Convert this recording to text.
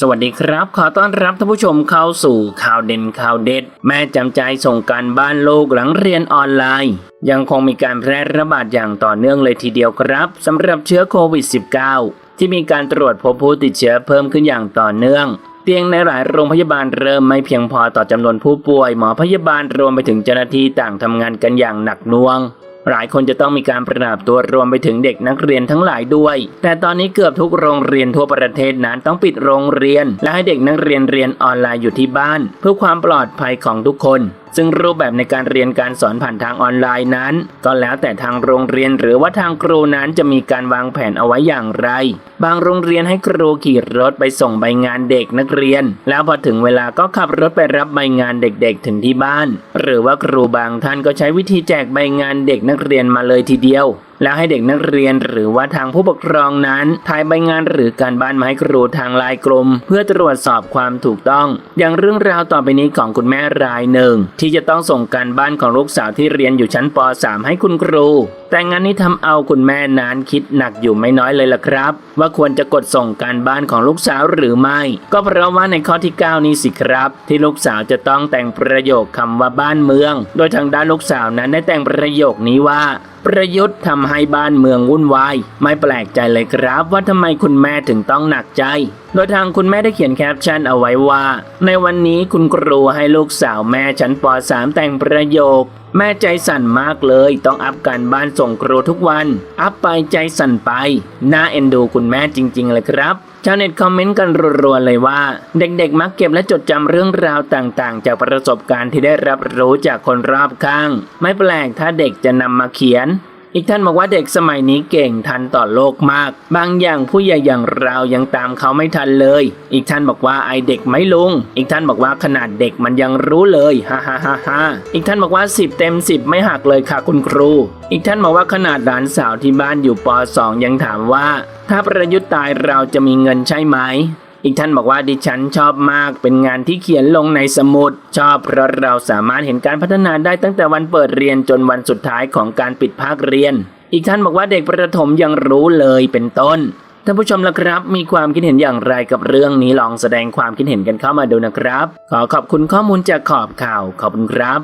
สวัสดีครับ ขอต้อนรับท่านผู้ชมเข้าสู่ข่าวเด่นข่าวเด็ด แม่จำใจส่งการบ้านลูกหลังเรียนออนไลน์ ยังคงมีการแพร่ระบาดอย่างต่อเนื่องเลยทีเดียวครับสำหรับเชื้อโควิด -19 ที่มีการตรวจพบผู้ติดเชื้อเพิ่มขึ้นอย่างต่อเนื่อง เตียงในหลายโรงพยาบาลเริ่มไม่เพียงพอต่อจำนวนผู้ป่วย หมอพยาบาลรวมไปถึงเจ้าหน้าที่ต่างทำงานกันอย่างหนักหน่วง หลายคนจะต้องมีการปรับตัวรวมไปถึงเด็กนักเรียนทั้งหลายด้วย แต่ตอนนี้เกือบทุกโรงเรียนทั่วประเทศนั้นต้องปิดโรงเรียน และให้เด็กนักเรียนเรียนออนไลน์อยู่ที่บ้าน เพื่อความปลอดภัยของทุกคน ซึ่งรูปแบบในการเรียนการสอนผ่านทางออนไลน์นั้น ก็แล้วแต่ทางโรงเรียนหรือว่าทางครูนั้นจะมีการวางแผนเอาไว้อย่างไร บางโรงเรียนให้ครูขี่รถไปส่งใบงานเด็กนักเรียน แล้วพอถึงเวลาก็ขับรถไปรับใบงานเด็กๆ ถึงที่บ้าน หรือว่าครูบางท่านก็ใช้วิธีแจกใบงานเด็กนักเรียนมาเลยทีเดียวแล้วให้เด็กนักเรียนหรือว่าทางผู้ปกครองนั้นถ่ายใบงานหรือการบ้านมาให้ครูทางลายกลม เพื่อตรวจสอบความถูกต้อง อย่างเรื่องราวต่อไปนี้ของคุณแม่รายหนึ่งที่จะต้องส่งการบ้านของลูกสาวที่เรียนอยู่ชั้นป .3 ให้คุณครู แต่งานนี้ทำเอาคุณแม่นั้นคิดหนักอยู่ไม่น้อยเลยล่ะครับ ว่าควรจะกดส่งการบ้านของลูกสาวหรือไม่ ก็เพราะว่าในข้อที่ 9 นี้สิครับ ที่ลูกสาวจะต้องแต่งประโยคคำว่าบ้านเมือง โดยทางด้านลูกสาวนั้นได้แต่งประโยคนี้ว่าประยุทธ์ทำให้บ้านเมืองวุ่นวาย ไม่แปลกใจเลยครับว่าทำไมคุณแม่ถึงต้องหนักใจ โดยทางคุณแม่ได้เขียนแคปชั่นเอาไว้ว่า ในวันนี้คุณครูให้ลูกสาวแม่ชั้นป .3 แต่งประโยค แม่ใจสั่นมากเลย ต้องอัพการบ้านส่งครูทุกวัน อัพไปใจสั่นไป น่าเอ็นดูคุณแม่จริง ๆ เลยครับชาวเน็ตคอมเมนต์กันรัวๆเลยว่า เด็กๆ มักเก็บและจดจำเรื่องราวต่างๆ จากประสบการณ์ที่ได้รับรู้จากคนรอบข้าง ไม่แปลกถ้าเด็กจะนำมาเขียน อีกท่านบอกว่าเด็กสมัยนี้เก่งทันต่อโลกมาก บางอย่างผู้ใหญ่อย่างเรายังตามเขาไม่ทันเลย อีกท่านบอกว่าไอเด็กไม่ลุง อีกท่านบอกว่าขนาดเด็กมันยังรู้เลยฮ่าฮ่าฮ่าฮ่าอีกท่านบอกว่า 10 เต็ม 10 ไม่หักเลยค่ะคุณครู อีกท่านบอกว่าขนาดหลานสาวที่บ้านอยู่ป .2 ยังถามว่า ถ้าประยุทธ์ตายเราจะมีเงินใช่ไหม อีกท่านบอกว่าดิฉันชอบมากเป็นงานที่เขียนลงในสมุด ชอบเพราะเราสามารถเห็นการพัฒนาได้ตั้งแต่วันเปิดเรียนจนวันสุดท้ายของการปิดภาคเรียน อีกท่านบอกว่าเด็กประถมยังรู้เลยเป็นต้นท่านผู้ชมละครับ มีความคิดเห็นอย่างไรกับเรื่องนี้ลองแสดงความคิดเห็นกันเข้ามาดูนะครับ ขอขอบคุณข้อมูลจากขอบข่าวขอบคุณครับ